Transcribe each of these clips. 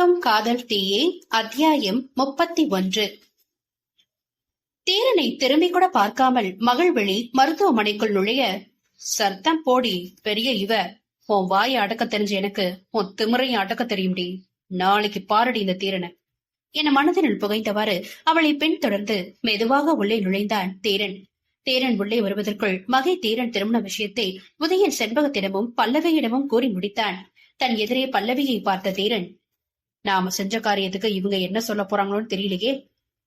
வணக்கம் காதல் தீயே அத்தியாயம் முப்பத்தி ஒன்று. தேரனை திரும்பி கூட பார்க்காமல் மகள்விழி மருத்துவமனைக்குள் நுழைய சர்த்தம் போடி பெரிய இவ. உன் வாயை அடக்க தெரிஞ்ச எனக்கு உன் திமிரையும் அடக்க தெரியும்டி. நாளைக்கு பாரடி இந்த தீரனை. என மனதினுள் புகைந்தவாறு அவளை பின் தொடர்ந்து மெதுவாக உள்ளே நுழைந்தான் தேரன். தேரன் உள்ளே வருவதற்குள் மகை தேரன் திருமண விஷயத்தை உதயன் செண்பகத்திடமும் பல்லவியிடமும் கூறி முடித்தான். தன் எதிரே பல்லவியை பார்த்த தீரன் நாம செஞ்ச காரியத்துக்கு இவங்க என்ன சொல்ல போறாங்களோன்னு தெரியலையே.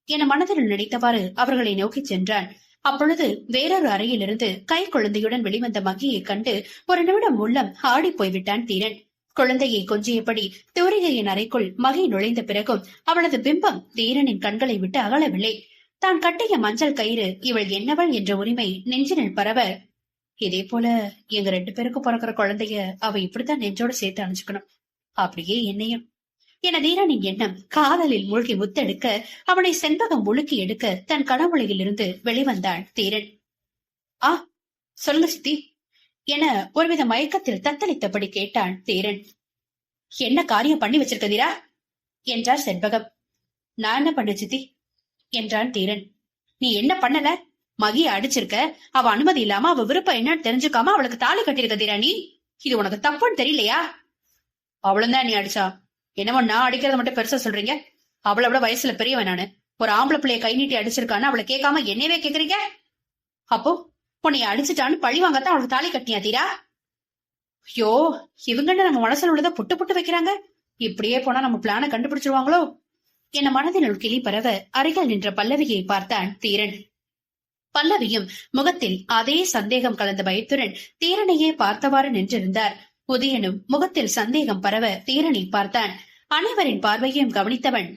என மனதில் நினைத்தவாறு அவர்களை நோக்கிச் சென்றான். அப்பொழுது வேறொரு அறையிலிருந்து கை குழந்தையுடன் வெளிவந்த மகியை கண்டு ஒரு நிமிடம் உள்ளம் ஆடி போய்விட்டான் தீரன். குழந்தையை கொஞ்சியபடி தூரிகையின் அறைக்குள் மகி நுழைந்த பிறகும் அவளது பிம்பம் தீரனின் கண்களை விட்டு அகலவில்லை. தான் கட்டிய மஞ்சள் கயிறு இவள் என்னவள் என்ற உரிமை நெஞ்சினில் பரவ இதே போல எங்க ரெண்டு பேருக்கு பிறக்கிற குழந்தைய அவ இப்படித்தான் நெஞ்சோட சேர்த்து அணைச்சுக்கணும். அப்படியே என்னையும் என தீரனின் எண்ணம் காதலில் மூழ்கி முத்தெடுக்க அவனை செண்பகம் முழுக்கி எடுக்க தன் கனவுலையில் இருந்து வெளிவந்தான் தீரன் ஆ சொல்லு சித்தி என ஒருவித மயக்கத்தில் தத்தளித்தபடி கேட்டான் தீரன் என்ன காரியம் பண்ணி வச்சிருக்கதீரா என்றார் செண்பகம். நான் என்ன பண்ண சித்தி? என்றான் தீரன் நீ என்ன பண்ணல? மகிய அடிச்சிருக்க. அவ அனுமதி இல்லாம அவ விருப்பம் என்னன்னு தெரிஞ்சுக்காம அவளுக்கு தாலி கட்டிருக்க தீரா நீ? இது உனக்கு தப்புன்னு தெரியலையா? அவளும் தான் நீ அடிச்சா. என்னமோ நான் அடிக்கிறத மட்டும் பெருசா சொல்றீங்க? அவளை விட வயசுல பெரியவன் நானு. ஒரு ஆம்பளை பிள்ளைய கை நீட்டி அடிச்சிருக்கான்னு அவளை கேட்காம என்னவே கேக்குறீங்க? அப்போ உன்னைய அடிச்சுட்டான்னு பழி வாங்கத்தான் அவளுக்கு தாலி கட்டியா தீரா? ஐயோ இவங்கன்னு நம்ம மனசுல உள்ளத புட்டு புட்டு வைக்கிறாங்க. இப்படியே போனா நம்ம பிளான கண்டுபிடிச்சிருவாங்களோ? என மனதினுள் கிளி பரவ அருகில் நின்ற பல்லவியை பார்த்தான் தீரன். பல்லவியும் முகத்தில் அதே சந்தேகம் கலந்த பயத்துடன் தீரனையே பார்த்தவாறு நின்றிருந்தார். உதயனும் முகத்தில் சந்தேகம் பரவ தீரனை பார்த்தான். அனைவரின் பார்வையையும் கவனித்தவன்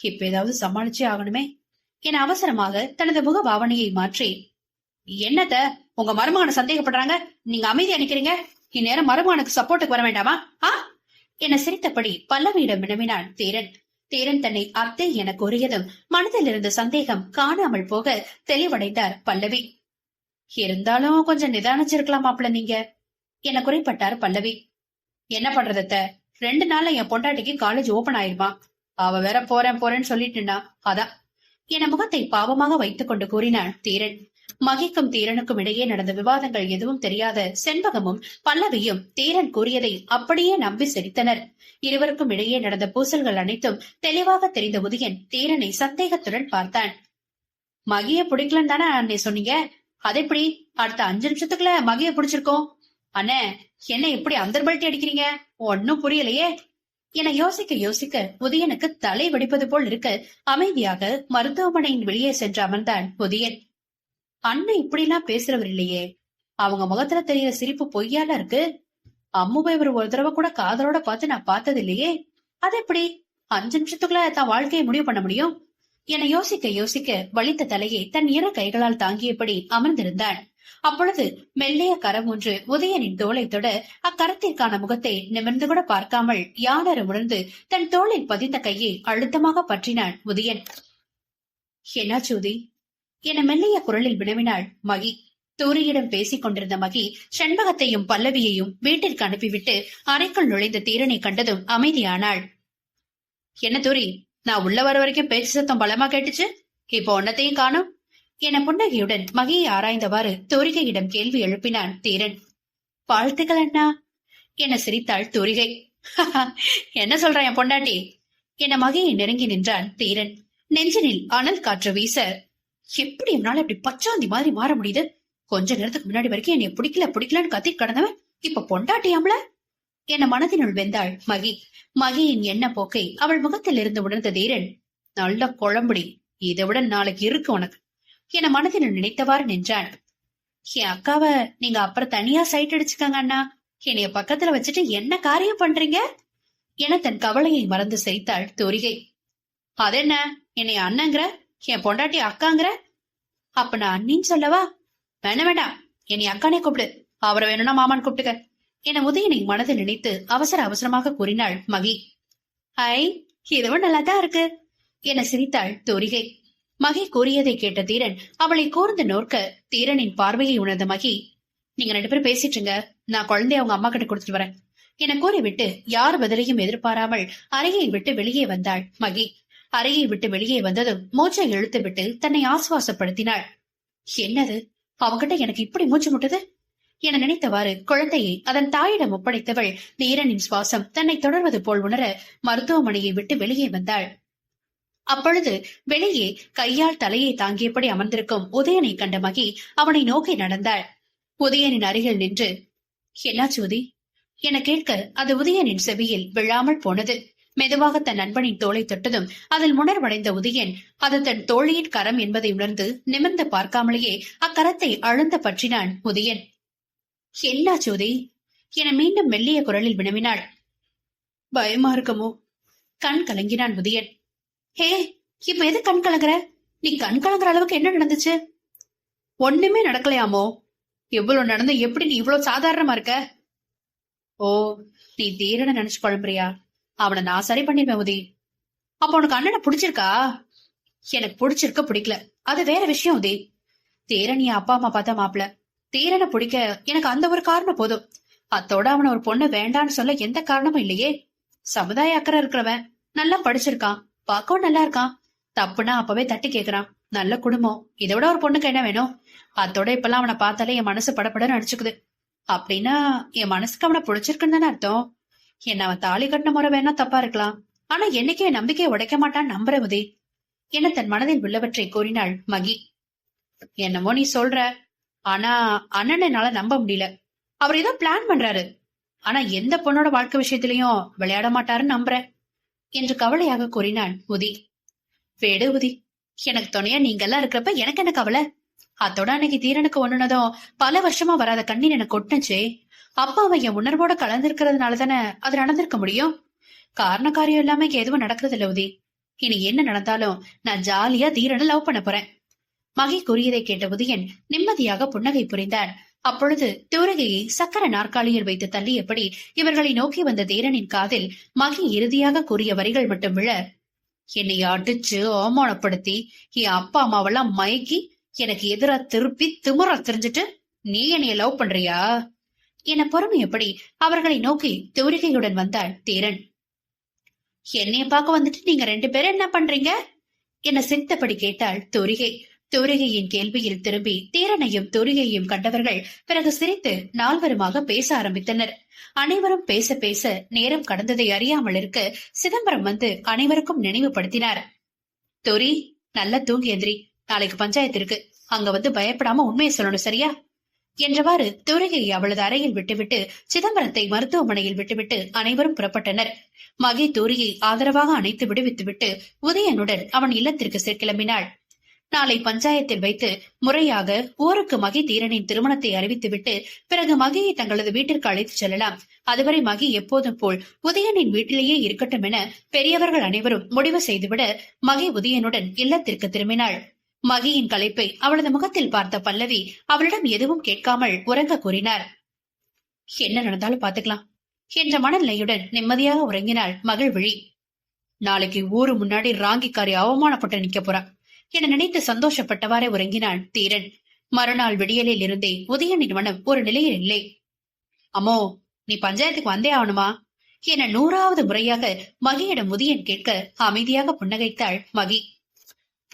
இப்ப ஏதாவது சமாளிச்சே ஆகணுமே? என அவசரமாக தனது முக பாவனையை மாற்றி என்னத்த உங்க மருமகனை சந்தேகப்படுறாங்க? நீங்க அமைதியா நிக்கிறீங்க? இந்நேரம் மருமகனுக்கு சப்போர்ட்டுக்கு வர வேண்டாமா? ஆ? என சிரித்தபடி பல்லவியிடம் வினவினான் தீரன். தீரன் தன்னை அத்தை என கூறியதும் மனதில் இருந்த சந்தேகம் காணாமல் போக தெளிவடைந்தார் பல்லவி. இருந்தாலும் கொஞ்சம் நிதானிச்சிருக்கலாம் மாப்பிள்ள நீங்க. என குறைப்பட்டார் பல்லவி? என்ன பண்றதத்த ரெண்டு நாள்ல என் பொண்டாட்டிக்கு காலேஜ் ஓபன் ஆயிருமா? அவ வேற போறேன் போறேன்னு சொல்லிட்டுனா அதான். என முகத்தை பாவமாக வைத்துக் கொண்டு கூறினான் தீரன். மகிக்கும் தீரனுக்கும் இடையே நடந்த விவாதங்கள் எதுவும் தெரியாத செண்பகமும் பல்லவியும் தீரன் கூறியதை அப்படியே நம்பி சிரித்தனர். இருவருக்கும் இடையே நடந்த பூசல்கள் அனைத்தும் தெளிவாக தெரிந்த உதயன் தீரனை சந்தேகத்துடன் பார்த்தான். மகிய பிடிக்கலன்னு தானே அன்னை சொன்னீங்க? அதெப்படி? அடுத்த அஞ்சு நிமிஷத்துக்குள்ள மகிய பிடிச்சிருக்கோம். அண்ணே என்ன இப்படி அந்தர்பல்ட்டி அடிக்கிறீங்க? ஒன்னும் புரியலையே. என யோசிக்க யோசிக்க புதியனுக்கு தலை வெடிப்பது போல் இருக்க அமைதியாக மருத்துவமனையின் வெளியே சென்று அமர்ந்தான் புதியன் அண்ணன் இப்படி எல்லாம் பேசுறவர் இல்லையே. அவங்க முகத்துல தெரியற சிரிப்பு பொய்யால இருக்கு. அம்முவை இவர் ஒரு தடவை கூட காதலோட பார்த்து நான் பார்த்தது இல்லையே. அது எப்படி? அஞ்சு நிமிஷத்துக்குள்ள தான் வாழ்க்கையை முடிவு பண்ண முடியும்? என யோசிக்க யோசிக்க வலித்த தலையை தன் இரு கைகளால் தாங்கியபடி அமர்ந்திருந்தான். அப்பொழுது மெல்லிய கரம் ஒன்று உதயனின் தோலை தொட அக்கரத்திற்கான முகத்தை நிமிர்ந்து கூட பார்க்காமல் யானரும் உணர்ந்து தன் தோளில் பதிந்த கையை அழுத்தமாக பற்றினான் உதயன். என்னாச்சு சூதி என மெல்லிய குரலில் வினவினாள் மகி. தூரியிடம் பேசிக் கொண்டிருந்த மகி செண்பகத்தையும் பல்லவியையும் வீட்டிற்கு அனுப்பிவிட்டு அறைக்குள் நுழைந்த தீரனை கண்டதும் அமைதியானாள். என்ன தூரி நான் உள்ள வர வரைக்கும் பேச்சு சத்தம் பலமா கேட்டுச்சு? இப்போ ஒன்னத்தையும் காணும். என புன்னகையுடன் மகியை ஆராய்ந்தவாறு தோரிகையிடம் கேள்வி எழுப்பினான் தீரன். வாழ்த்துக்கள் அண்ணா என சிரித்தாள் தோரிகை என்ன சொல்ற என் பொண்டாட்டி? என மகையை நெருங்கி நின்றான் தீரன். நெஞ்சனில் அனல் காற்று வீச. எப்படி என்னால இப்படி பச்சாந்தி மாதிரி மாற முடியுது? கொஞ்ச நேரத்துக்கு முன்னாடி வரைக்கும் என்னை பிடிக்கல பிடிக்கலன்னு கத்தி கடந்தவன் இப்ப பொண்டாட்டியாம்ல என மனதினுள் வெந்தாள் மகி. மகியின் எண்ண போக்கை அவள் முகத்தில் இருந்து உணர்ந்த தீரன் நல்ல குழம்புடி இதை விட நாளைக்கு இருக்கு உனக்கு. என மனதில் நினைத்தவாறு நின்றான் என் அக்காவ நீங்க அப்புறம் தனியா சைட் அடிச்சுக்கங்க அண்ணா. என்னைய பக்கத்துல வச்சுட்டு என்ன காரியம் பண்றீங்க? என தன் கவலையை மறந்து சிரித்தாள் தோரிகை. அதென்ன என்னைய அண்ணங்கிற என் பொண்டாட்டி அக்காங்கிற? அப்ப நான் அண்ணின்னு சொல்லவா? வேணாம் வேண்டாம் என்னை அக்கானே கூப்பிடு. அவரை வேணும்னா மாமான் கூப்பிட்டுக்க. என உதயனை மனதில் நினைத்து அவசர அவசரமாக கூறினாள் மகி. ஐ இதுவும் நல்லாதான் இருக்கு. என சிரித்தாள் தோரிகை. மகி கூறியதை கேட்ட தீரன் அவளை கூர்ந்து நோக்க தீரனின் பார்வையை உணர்ந்த மகி நீங்க ரெண்டு பேரும் பேசிட்டுங்க நான் குழந்தைய அவங்க அம்மா கிட்ட கொடுத்துட்டு வரேன். என கூறிவிட்டு யார் பதிலையும் எதிர்பாராமல் அறையை விட்டு வெளியே வந்தாள் மகி. அறையை விட்டு வெளியே வந்ததும் மூச்சை இழுத்துவிட்டு தன்னை ஆசுவாசப்படுத்தினாள். என்னது? அவங்கிட்ட எனக்கு இப்படி மூச்சு முட்டுது? என நினைத்தவாறு குழந்தையை அதன் தாயிடம் ஒப்படைத்தவள் தீரனின் சுவாசம் தன்னை தொடர்வது போல் உணர மருத்துவமனையை விட்டு வெளியே வந்தாள். அப்பொழுது வெளியே கையால் தலையை தாங்கியபடி அமர்ந்திருக்கும் உதயனை கண்ட மகி அவனை நோக்கி நடந்தாள். உதயனின் அருகில் நின்று என்ன ஜோதி? என கேட்க அது உதயனின் செவியில் விழாமல் போனது. மெதுவாக தன் நண்பனின் தோலை தொட்டதும் அதில் முணர்வடைந்த உதயன் அது தன் தோழியின் கரம் என்பதை உணர்ந்து நிமிர்ந்து பார்க்காமலேயே அக்கரத்தை அழுந்த பற்றினான் உதயன். என்னாச்சு ஜோதி? என மீண்டும் மெல்லிய குரலில் வினவினாள். பயமா இருக்கமோ கண் கலங்கினான் உதயன். ஹே இப்ப எது கண் கலங்குற? நீ கண் கலங்குற அளவுக்கு என்ன நடந்துச்சு? ஒண்ணுமே நடக்கலையாமோ? எவ்வளவு நடந்து எப்படி நீ இவ்வளவு சாதாரணமா இருக்க? ஓ நீ தீரனை நினைச்சு குழம்புறியா? அவனை நான் சரி பண்ணிருப்பேன் உதி அப்ப உனக்கு அண்ணனை பிடிச்சிருக்கா? எனக்கு பிடிச்சிருக்க பிடிக்கல. அது வேற விஷயம் உதி தீரன் என் அப்பா அம்மா பார்த்தா மாப்பிள. தீரனை பிடிக்க எனக்கு அந்த ஒரு காரணம் போதும். அத்தோட அவனை ஒரு பொண்ணு வேண்டான்னு சொல்ல எந்த காரணமும் இல்லையே. சமுதாய அக்கறை இருக்கிறவன். நல்லா படிச்சிருக்கான். பார்க்கவும் நல்லா இருக்கான். தப்புனா அப்பவே தட்டி கேக்குறான். நல்ல குடும்பம். இதை விட ஒரு பொண்ணுக்கு என்ன வேணும்? அதோட இப்பெல்லாம் அவனை பார்த்தாலே என் மனசு படப்படன்னு அடிச்சுக்குது. அப்படின்னா என் மனசுக்கு அவனை பிடிச்சிருக்குன்னு தானே அர்த்தம்? என்ன அவன் தாலி கட்டின முறை வேணா தப்பா இருக்கலாம். ஆனா என்னைக்கே என் நம்பிக்கையை உடைக்க மாட்டான் நம்புற உதே என தன் மனதில் உள்ளவற்றை கூறினாள் மகி. என்னமோ நீ சொல்ற. ஆனா அண்ணன் நம்ப முடியல. அவர் ஏதோ பிளான் பண்றாரு. ஆனா எந்த பொண்ணோட வாழ்க்கை விஷயத்திலயும் விளையாட மாட்டாருன்னு நம்புறேன். என்று கவலையாக கூறினான் உதி வேடு உதி எனக்கு துணையா நீங்க எல்லாம் இருக்கிறப்ப எனக்கு என்ன கவலை? அத்தோட அன்னைக்கு தீரனுக்கு ஒண்ணுனதும் பல வருஷமா வராத கண்ணீர் எனக்கு கொட்டுனுச்சே. அப்பா அவன் என் உணர்வோட கலந்துருக்கிறதுனால தானே அது நடந்திருக்க முடியும்? காரண காரியம் இல்லாம எதுவும் நடக்கிறது இல்ல உதி இனி என்ன நடந்தாலும் நான் ஜாலியா தீரனை லவ் பண்ண போறேன். மகி கூறியதை கேட்ட உதயன் நிம்மதியாக புன்னகை புரிந்தான். அப்பொழுது தூரகையை சக்கர நாற்காலியில் வைத்து தள்ளியபடி இவர்களை நோக்கி வந்த தீரனின் காதில் மகி இறுதியாக கூறிய வரிகள் மட்டும் விழ என்னை அடிச்சு அவமானப்படுத்தி என் அப்பா அம்மாவெல்லாம் மயக்கி எனக்கு எதிரா திருப்பி திமுறா தெரிஞ்சுட்டு நீ என்னைய லவ் பண்றியா? என பொறுமையபடி அவர்களை நோக்கி தூரிகையுடன் வந்தாள் தீரன். என்னைய பார்க்க வந்துட்டு நீங்க ரெண்டு பேரும் என்ன பண்றீங்க? என சிரித்தபடி கேட்டாள் தூரிகை. தூரிகையின் கேள்வியில் திரும்பி தீரனையும் தூரிகையும் கண்டவர்கள் பிறகு சிரித்து நால்வருமாக பேச ஆரம்பித்தனர். அனைவரும் பேச பேச நேரம் கடந்ததை அறியாமல் இருக்க சிதம்பரம் வந்து அனைவருக்கும் நினைவுபடுத்தினார். துரி நல்ல தூங்கி எந்திரி. நாளைக்கு பஞ்சாயத்து இருக்கு அங்க வந்து பயப்படாம உண்மையை சொல்லணும் சரியா? என்றவாறு தூரிகையை அவளது அறையில் விட்டுவிட்டு சிதம்பரத்தை மருத்துவமனையில் விட்டுவிட்டு அனைவரும் புறப்பட்டனர். மகை தூரியை ஆதரவாக அணைத்து விடுவித்துவிட்டு உதயனுடன் அவன் இல்லத்திற்கு கிளம்பினாள் நாளை பஞ்சாயத்தில் வைத்து முறையாக ஊருக்கு மகி தீரனின் திருமணத்தை அறிவித்துவிட்டு பிறகு மகியை தங்களது வீட்டிற்கு அழைத்துச் செல்லலாம். அதுவரை மகி எப்போதும் போல் உதயனின் வீட்டிலேயே இருக்கட்டும் என பெரியவர்கள் அனைவரும் முடிவு செய்துவிட மகி உதயனுடன் இல்லத்திற்கு திரும்பினாள். மகியின் கலைப்பை அவளது முகத்தில் பார்த்த பல்லவி அவளிடம் எதுவும் கேட்காமல் உறங்க கூறினார். என்ன நடந்தாலும் பாத்துக்கலாம் என்ற மனநிலையுடன் நிம்மதியாக உறங்கினாள் மகிழ்விழி நாளைக்கு ஊரு முன்னாடி ராங்கிக்காரி அவமானப்பட்டு நிக்க போறான் என நினைத்து சந்தோஷப்பட்டவாறே உறங்கினான் தீரன். மறுநாள் விடியலில் இருந்தே உதயனின் மனம் ஒரு நிலையில் இல்லை. அம்மோ நீ பஞ்சாயத்துக்கு வந்தே ஆகணுமா? என நூறாவது முறையாக மகியிடம் முதியன் கேட்க அமைதியாக புன்னகைத்தாள் மகி.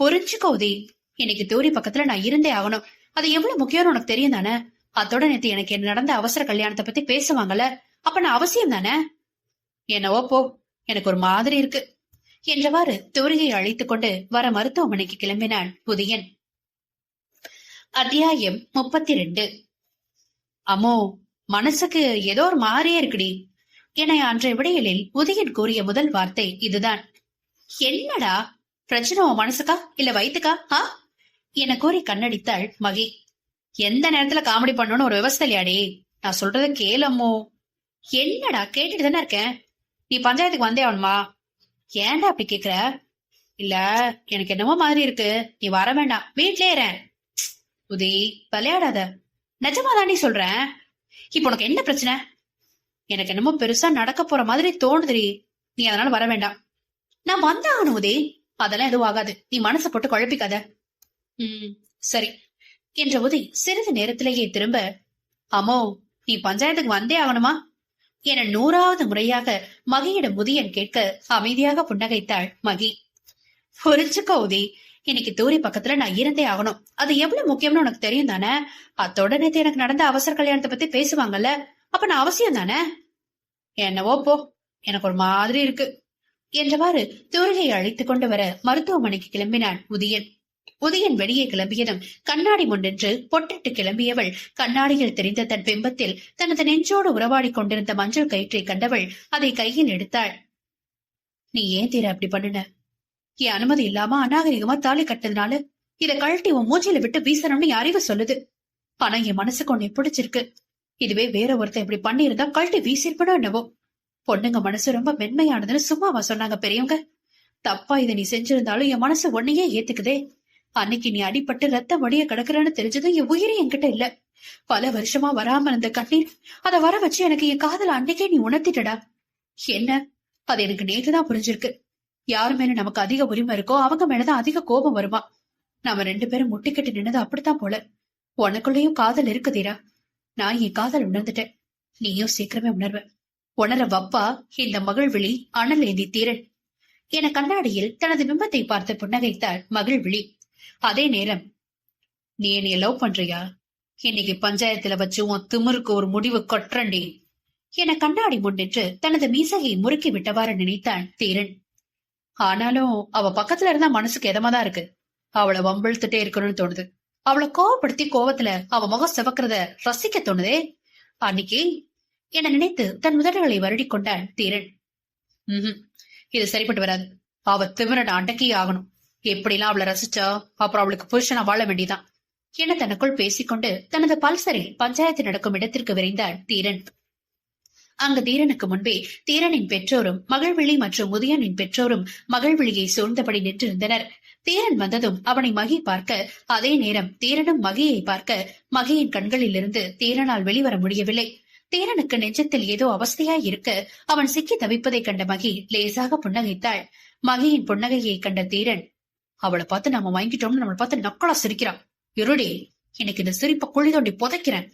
பொறிஞ்சுக்கோ உதய் இன்னைக்கு தூரி பக்கத்துல நான் இருந்தே ஆகணும். அது எவ்வளவு முக்கியம்னு உனக்கு தெரியும் தானே? அத்தோட நேத்து எனக்கு நடந்த அவசர கல்யாணத்தை பத்தி பேசுவாங்கல்ல அப்ப நான் அவசியம் தானே? என்னவோ போ எனக்கு ஒரு மாதிரி இருக்கு. என்றவாறு தூரியை அழைத்துக் கொண்டு வர மருத்துவமனைக்கு கிளம்பினான் புதியன். அத்தியாயம் முப்பத்தி ரெண்டு அம்மோ மனசுக்கு ஏதோ ஒரு மாறியே இருக்குடி. என அன்றைய விடையலில் உதயன் கூறிய முதல் வார்த்தை இதுதான். என்னடா? பிரச்சனை உன் மனசுக்கா? இல்ல வயிற்றுக்கா ஆ? என கூறி கண்ணடித்தாள் மகி. எந்த நேரத்துல காமெடி பண்ணணும்னு ஒரு விவசாயியாடி? நான் சொல்றத கேளம்மோ என்னடா? கேட்டுட்டு தானே இருக்கேன். நீ பஞ்சாயத்துக்கு வந்தே அவனுமா ஏன்டா அப்படி கேக்குற? இல்ல எனக்கு என்னமோ மாதிரி இருக்கு. நீ வர வேண்டாம். வீட்லயே இறேன் உதி விளையாடாத. நிஜமா தாண்டி சொல்றேன். இப்ப உனக்கு என்ன பிரச்சனை? எனக்கு என்னமோ பெருசா நடக்க போற மாதிரி தோணுதுரி நீ அதனால வர வேண்டாம். நான் வந்தாகணும் உதி அதெல்லாம் எதுவும் ஆகாது. நீ மனசை போட்டு குழப்பிக்காத. உம் சரி. என்ற உதய் சிறிது நேரத்திலேயே திரும்ப அம்மோ நீ பஞ்சாயத்துக்கு வந்தே ஆகணுமா? என நூறாவது முறையாக மகியிடம் முதியன் கேட்க அமைதியாக புன்னகைத்தாள் மகி. புரிஞ்சுக்கோ உதி இன்னைக்கு தூரி பக்கத்துல நான் இருந்தே ஆகணும். அது எவ்வளவு முக்கியம்னு உனக்கு தெரியும் தானே? அத்தோட நேத்து எனக்கு நடந்த அவசர கல்யாணத்தை பத்தி பேசுவாங்கல்ல. அப்ப நான் அவசியம் தானே? என்னவோ போ எனக்கு ஒரு மாதிரி இருக்கு. என்றவாறு தூரிகையை அழைத்துக் கொண்டு வர மருத்துவமனைக்கு கிளம்பினான் உதியன் உதயன் வெளியே கிளம்பியதும் கண்ணாடி முன்னின்று பொட்டிட்டு கிளம்பியவள் கண்ணாடியில் தெரிந்த தன் பிம்பத்தில் தனது நெஞ்சோடு உறவாடி கொண்டிருந்த மஞ்சள் கயிற்றை கண்டவள் அதை கையில் எடுத்தாள். நீ ஏன் தீர அப்படி பண்ணுன? என் அனுமதி இல்லாம அநாகரிகமா தாலி கட்டதுனால இத கழட்டி உன் மூஞ்சில விட்டு வீசணும்னு அறிவு சொல்லுது. ஆனா என் மனசுக்கு உன்னை பிடிச்சிருக்கு. இதுவே வேற ஒருத்தன் இப்படி பண்ணியிருந்தா கழட்டி வீசிருப்படும் என்னவோ? பொண்ணுங்க மனசு ரொம்ப மென்மையானதுன்னு சும்மாவா சொன்னாங்க பெரியவங்க? தப்பா இதை நீ செஞ்சிருந்தாலும் என் மனசு உன்னையே ஏத்துக்குதே. அன்னைக்கு நீ அடிபட்டு ரத்த வடிய கிடக்குறன்னு தெரிஞ்சதும் என் உயிரே என்கிட்ட இல்ல. பல வருஷமா வராம இருந்த கண்ணீர் அத வர வச்சு எனக்கு என் காதல அன்னைக்கே நீ உணர்த்திட்டடா. என்ன? அது எனக்கு நேற்றுதான் புரிஞ்சிருக்கு. யார் மேல நமக்கு அதிக உரிமை இருக்கோ அவங்க மேலதான் அதிக கோபம் வருமா? நாம ரெண்டு பேரும் முட்டிக்கிட்டு நின்னது அப்படித்தான் போல. உனக்குள்ளேயும் காதல் இருக்குதீரா நான் என் காதல் உணர்ந்துட்டேன். நீயும் சீக்கிரமே உணர்வ. உணர வப்பா இந்த மகிழ்விழி அனல் ஏந்தி தீரன் என கண்ணாடியில் தனது பிம்பத்தை பார்த்து புன்னகைத்தாள் மகிழ்விழி அதே நேரம் நீ என்னைய லவ் பண்றியா? இன்னைக்கு பஞ்சாயத்துல வச்சு உன் திமிருக்கு ஒரு முடிவு கொற்றண்டி என கண்ணாடி முன்னிட்டு தனது மீசையை முறுக்கி விட்டவாறு நினைத்தான் தீரன் ஆனாலும் அவ பக்கத்துல இருந்தா மனசுக்கு எதமாதான் இருக்கு. அவளை வம்பிழுத்துட்டே இருக்கணும்னு தோணுது. அவளை கோவப்படுத்தி கோவத்துல அவ முகம் சிவக்கிறத ரசிக்க தோணுதே. அன்னைக்கு? என நினைத்து தன் உதடுகளை வருடிக் கொண்டான் தீரன் ம்ஹும். இது சரிப்பட்டு வராது. அவ திமிரன் அடக்கி ஆகணும். எப்படிலாம் அவளை ரசிச்சா? அப்புறம் அவளுக்கு புருஷனா வாழ வேண்டியதான் என தனக்குள் பேசிக்கொண்டு தனது பல்சரில் பஞ்சாயத்து நடக்கும் இடத்திற்கு விரைந்தார் தீரன். அங்கு தீரனுக்கு முன்பே தீரனின் பெற்றோரும் மகள்விழி மற்றும் முதியனின் பெற்றோரும் மகள்விழியை சூழ்ந்தபடி நின்றிருந்தனர். தீரன் வந்ததும் அவனை மகி பார்க்க அதே நேரம் தீரனும் மகியை பார்க்க மகியின் கண்களில் இருந்து தீரனால் வெளிவர முடியவில்லை. தீரனுக்கு நெஞ்சத்தில் ஏதோ அவஸ்தையாய் இருக்க அவன் சிக்கி தவிப்பதைக் கண்ட மகி லேசாக புன்னகைத்தாள். மகியின் புன்னகையை கண்ட தீரன் அவளை பார்த்து நம்ம வாங்கிட்டோம்னு நம்மளை பார்த்து நக்கலா சிரிக்கிறான் இருடி எனக்கு இந்த சிரிப்பை குழி தோண்டி புதைக்கிறேன்.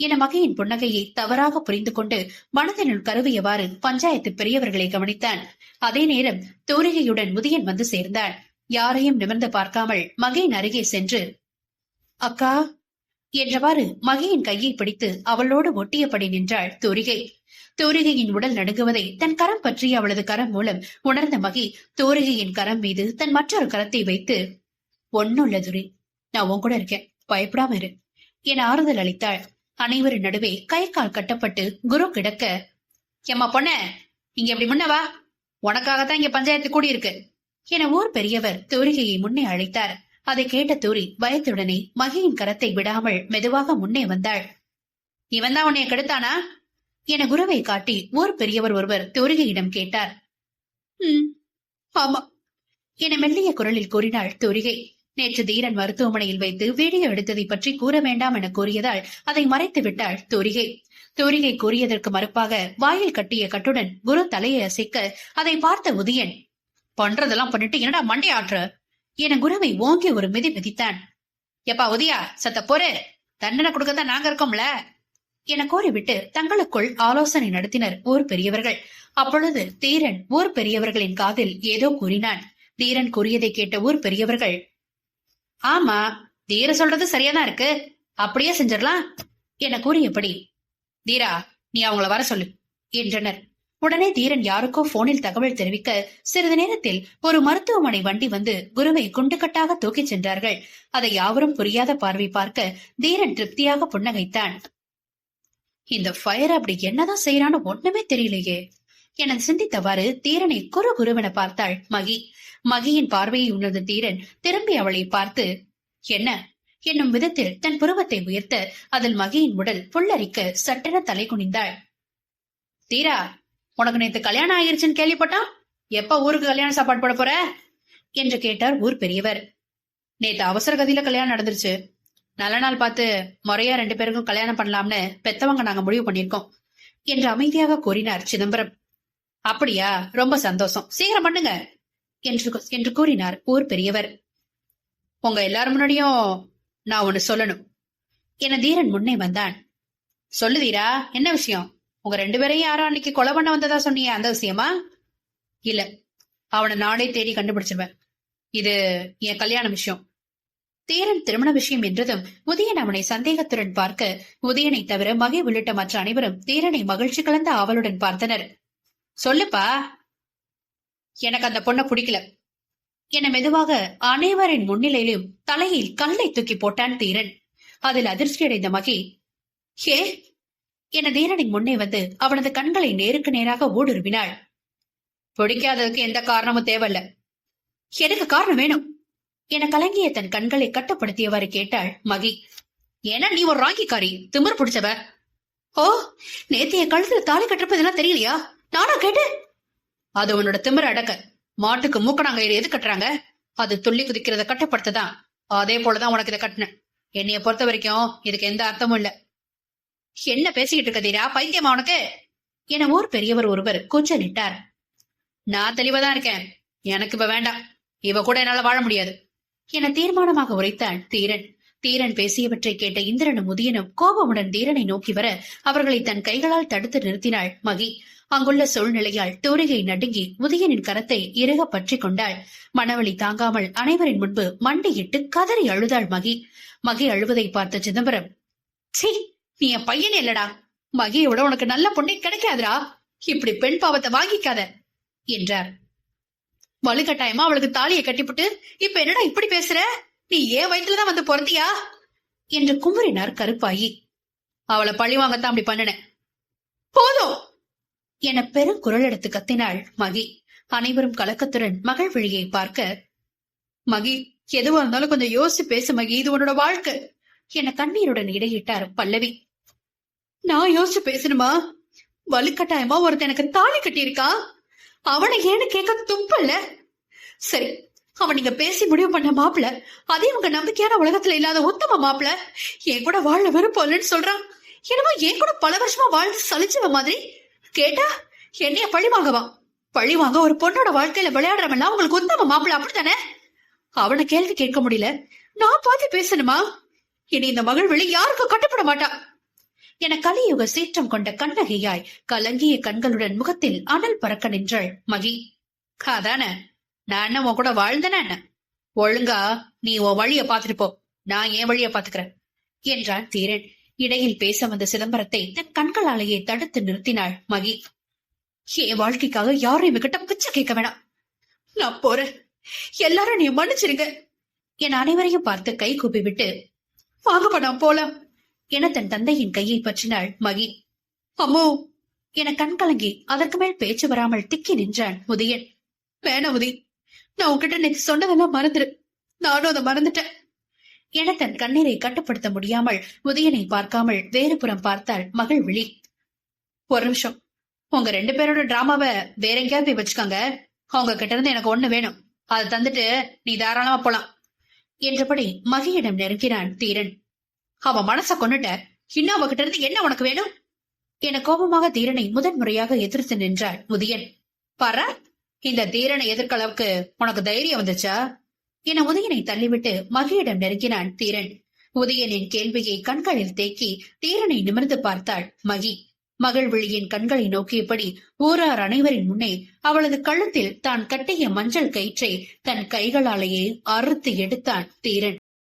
என மகையின் புன்னகையை தவறாக புரிந்து கொண்டு மனதினுள் கருவியவாறு பஞ்சாயத்து பெரியவர்களை கவனித்தான். அதே நேரம் தோரிகையுடன் முதியன் வந்து சேர்ந்தான் யாரையும் நிமிர்ந்து பார்க்காமல் மகையின் அருகே சென்று அக்கா என்றவாறு மகையின் கையை பிடித்து அவளோடு ஒட்டியபடி நின்றாள் தோரிகை. தோரிகையின் உடல் நடுங்குவதை தன் கரம் பற்றி அவளது கரம் மூலம் உணர்ந்த மகி தோரிகையின் கரம் மீது தன் மற்றொரு கரத்தை வைத்து ஒன்னும் இல்ல துரி நான் உன் கூட இருக்கேன் பயப்படாம இரு என ஆறுதல் அளித்தாள். அனைவரின் நடுவே கை கால் கட்டப்பட்டு குரு கிடக்க எம்மா பொண்ண இங்க எப்படி முன்னவா உனக்காகத்தான் இங்க பஞ்சாயத்து கூடியிருக்கு என ஊர் பெரியவர் தோரிகையை முன்னே அழைத்தார். அதை கேட்ட தூரி பயத்துடனே மகியின் கரத்தை விடாமல் மெதுவாக முன்னே வந்தாள். இவன் தான் உன்னைய கெடுத்தானா? என குருவை காட்டி ஊர் பெரியவர் ஒருவர் தோரிகையிடம் கேட்டார். "ம், ஆமா என மெல்லிய குரலில் கூறினாள் தோரிகை. நேற்று தீரன் மருத்துவமனையில் வைத்து வீடியோ எடுத்ததை பற்றி கூற வேண்டாம் என கூறியதால் அதை மறைத்து விட்டாள் தோரிகை. தோரிகை கூறியதற்கு மறுப்பாக வாயில் கட்டிய கட்டுடன் குரு தலையை அசைக்க அதை பார்த்த உதயன் பண்றதெல்லாம் பண்ணிட்டு என்னடா மண்டை ஆற்ற என குருவை ஓங்கி ஒரு மிதி மிதித்தான். எப்பா உதயா சத்த போரு தண்டனை கொடுக்கத்தான் நாங்க இருக்கோம்ல. என கூறிவிட்டு தங்களுக்குள் ஆலோசனை நடத்தினர் ஊர் பெரியவர்கள். அப்பொழுது தீரன் ஊர் பெரியவர்களின் காதில் ஏதோ கூறினான். தீரன் கூறியதை கேட்ட ஊர் பெரியவர்கள் ஆமா தீர சொல்றது சரியாதான் இருக்கு. அப்படியே செஞ்சிடலாம். என கூறியபடி தீரா நீ அவங்கள வர சொல்லு என்றனர். உடனே தீரன் யாருக்கோ போனில் தகவல் தெரிவிக்க சிறிது நேரத்தில் ஒரு மருத்துவமனை வண்டி வந்து குருவை குண்டுகட்டாக தூக்கிச் சென்றார்கள். அதை யாவரும் புரியாத பார்வை பார்க்க தீரன் திருப்தியாக புன்னகைத்தான். இந்த ஃபயர் அப்படி என்னதான் செய்யறான்னு ஒண்ணுமே தெரியலையே. என சிந்தித்தவாறு தீரனை குறு குருவென பார்த்தாள் மகி. மகியின் பார்வையை உணர்ந்த தீரன் திரும்பி அவளை பார்த்து என்ன? என்னும் விதத்தில் தன் புருவத்தை உயர்த்த அதில் மகியின் உடல் புல்லரிக்க சட்டென தலை குனிந்தாள். தீரா உனக்கு நேத்து கல்யாணம் ஆயிருச்சுன்னு கேள்விப்பட்டான் எப்ப ஊருக்கு கல்யாண சாப்பாடு போட போற? என்று கேட்டார் ஊர் பெரியவர். நேத்து அவசர கதியில கல்யாணம் நடந்துருச்சு. நல்ல நாள் பார்த்து முறையா ரெண்டு பேருக்கும் கல்யாணம் பண்ணலாம்னு பெத்தவங்க நாங்க முடிவு பண்ணிருக்கோம் என்று அமைதியாக கூறினார் சிதம்பரம். அப்படியா? ரொம்ப சந்தோஷம். சீக்கிரம் பண்ணுங்க. என்று என்று கூறினார் ஊர் பெரியவர். உங்க எல்லாரும் முன்னாடியும் நான் ஒன்னு சொல்லணும். என தீரன் முன்னே வந்தான். சொல்லுதீரா? என்ன விஷயம்? உங்க ரெண்டு பேரையும் யாரும் அன்னைக்கு கொலை பண்ண வந்ததா சொன்னீங்க? அந்த விஷயமா? இல்ல. அவனை நானே தேடி கண்டுபிடிச்சிருவேன். இது என் கல்யாண விஷயம். தீரன் திருமண விஷயம் என்றதும் உதயன் அவனை சந்தேகத்துடன் பார்க்க உதயனை தவிர மகை உள்ளிட்ட மற்ற அனைவரும் தீரனை மகிழ்ச்சி கலந்த ஆவலுடன் பார்த்தனர். சொல்லுப்பா. எனக்கு அந்த பொண்ணை பிடிக்கல. என மெதுவாக அனைவரின் முன்னிலையிலும் தலையில் கல்லை தூக்கி போட்டான் தீரன். அதில் அதிர்ச்சி அடைந்த மகி ஹே என தீரனின் முன்னே வந்து அவனது கண்களை நேருக்கு நேராக ஊடுருவினாள். பிடிக்காததுக்கு எந்த காரணமும் தேவையில்ல. எனக்கு காரணம் வேணும் என கலங்கிய தன் கண்களை கட்டுப்படுத்தியவாறு கேட்டாள் மகி. ஏன்னா நீ ஒரு ராங்கிக்காரி திமிர் பிடிச்சவ. ஓ நேத்து என் கழுத்துல தாலி கட்டுறப்பதெல்லாம் தெரியலையா? நானா கேட்டு. அது உன்னோட திமிர அடக்க. மாட்டுக்கு மூக்கணாங்கயிறு எது கட்டுறாங்க? அது துள்ளி குதிக்கிறத கட்டுப்படுத்ததான். அதே போலதான் உனக்கு இதை கட்டினேன். என்னைய பொறுத்த வரைக்கும் இதுக்கு எந்த அர்த்தமும் இல்ல. என்ன பேசிக்கிட்டு இருக்க தீரா? பைத்தியமா உனக்கு? என ஊர் பெரியவர் ஒருவர் கூச்சலிட்டார் நான் தெளிவாதான் இருக்கேன். எனக்கு இப்ப வேண்டாம். இவ கூட என்னால வாழ முடியாது. என தீர்மானமாக உரைத்தான் தீரன். தீரன் பேசியவற்றை கேட்ட இந்திரனும் முதியனும் கோபமுடன் தீரனை நோக்கி வர அவர்களை தன் கைகளால் தடுத்து நிறுத்தினாள் மகி. அங்குள்ள சூழ்நிலையால் தூரிகை நடுங்கி முதியனின் கரத்தை இறுக பற்றி கொண்டாள். மனவழி தாங்காமல் அனைவரின் முன்பு மண்டியிட்டு கதறி அழுதாள் மகி. மகி அழுவதை பார்த்த சிதம்பரம் சீ நீ என் பையனே இல்லடா. மகியை விட உனக்கு நல்ல பொண்ணே கிடைக்காதுடா. இப்படி பெண் பாவத்தை வாங்கிக்காத என்றார். வலுக்கட்டாயமா அவளுக்கு தாலியை கட்டிப்புட்டு இப்ப என்னடா இப்படி பேசுற? நீ ஏன் வயிற்றுலதான் வந்து பிறந்தியா? என்று குமரினார் கருப்பாயி. அவளை பழி வாங்கத்தான் அப்படி பண்ணினேன். போதும் என பெரும் குரல் எடுத்து கத்தினாள் மகி. அனைவரும் கலக்கத்துடன் மகள் விழியை பார்க்க மகி எதுவா இருந்தாலும் கொஞ்சம் யோசிச்சு பேசு மகி இது உன்னோட வாழ்க்கை. என கண்ணீருடன் இடையிட்டார் பல்லவி. நான் யோசிச்சு பேசணுமா? வலுக்கட்டாயமா ஒருத்தன் எனக்கு தாலி கட்டியிருக்கா? அவனை ஏன்னு கேட்க துப்பல்ல? சரி அவன் நீங்க பேசி முடிவு பண்ண மாப்பிள அதே உங்க நம்பிக்கையான உலகத்துல இல்லாத உத்தம மாப்பிள என் கூட வாழ விருப்பம்லன்னு சொல்றான். என்னமோ என் கூட பல வருஷமா வாழ்ந்து சலிச்சவ மாதிரி. கேட்டா என்னைய பழி வாங்கவா? பழி வாங்க ஒரு பொண்ணோட வாழ்க்கையில விளையாடுறவன்லாம் உங்களுக்கு உத்தம மாப்பிள அப்படித்தானே? அவனை கேள்வி கேட்க முடியல. நான் பார்த்து பேசணுமா? இனி இந்த மகள் வெளி யாருக்கும் கட்டுப்பட மாட்டா. என கலியுக சீற்றம் கொண்ட கண்ணகையாய் கலங்கிய கண்களுடன் முகத்தில் அனல் பறக்க நின்றாள் மகி. அதான நான் என்ன உன் கூட வாழ்ந்தன என்ன? ஒழுங்கா நீ உன் வழிய பாத்துட்டு போ. நான் என் வழிய பாத்துக்கிறேன் என்றான் தீரன். இடையில் பேச வந்த சிதம்பரத்தை தன் கண்களாலேயே தடுத்து நிறுத்தினாள் மகி. என் வாழ்க்கைக்காக யாரும் இவகிட்ட பிச்சை கேட்க வேணாம். நான் போறேன். எல்லாரும் நீ மன்னிச்சிருங்க என் அனைவரையும் பார்த்து கை கூப்பி விட்டு வாங்கப்படாம் போலாம் என தன் தந்தையின் கையை பற்றினாள் மகி. அம்மோ என கண் கலங்கி அதற்கு மேல் பேச்சு வராமல் திக்கி நின்றான் முதியன். வேணாம் உதி நான் உன்கிட்ட நேற்று சொன்னதெல்லாம் மறந்துரு. நானும் அதை மறந்துட்டேன். என தன் கண்ணீரை கட்டுப்படுத்த முடியாமல் உதயனை பார்க்காமல் வேறு புறம் பார்த்தாள் மகள் விழி. ஒரு நிமிஷம். உங்க ரெண்டு பேரோட டிராமாவை வேற எங்கேயாவது போய் வச்சுக்கோங்க. அவங்க கிட்ட இருந்து எனக்கு ஒண்ணு வேணும். அதை தந்துட்டு நீ தாராளமா போலாம். என்றபடி மகியிடம் நெருங்கினான் தீரன். அவன் மனச கொண்டுட்ட இன்னும் அவகிட்ட இருந்து என்ன உனக்கு வேணும்? என கோபமாக தீரனை முதன் முறையாக எதிர்த்து நின்றாள் முதியன். பாரா இந்த தீரனை எதிர்க்களவுக்கு உனக்கு தைரியம் வந்துச்சா? என உதயனை தள்ளிவிட்டு மகியிடம் நெருங்கினான் தீரன். உதயனின் கேள்வியை கண்களில் தேக்கி தீரனை நிமிர்ந்து பார்த்தாள் மகி. மகள் விழியின் கண்களை நோக்கியபடி ஊரார் அனைவரின் முன்னே அவளது கழுத்தில் தான் கட்டிய மஞ்சள் கயிற்றை தன் கைகளாலேயே அறுத்து எடுத்தான் தீரன்.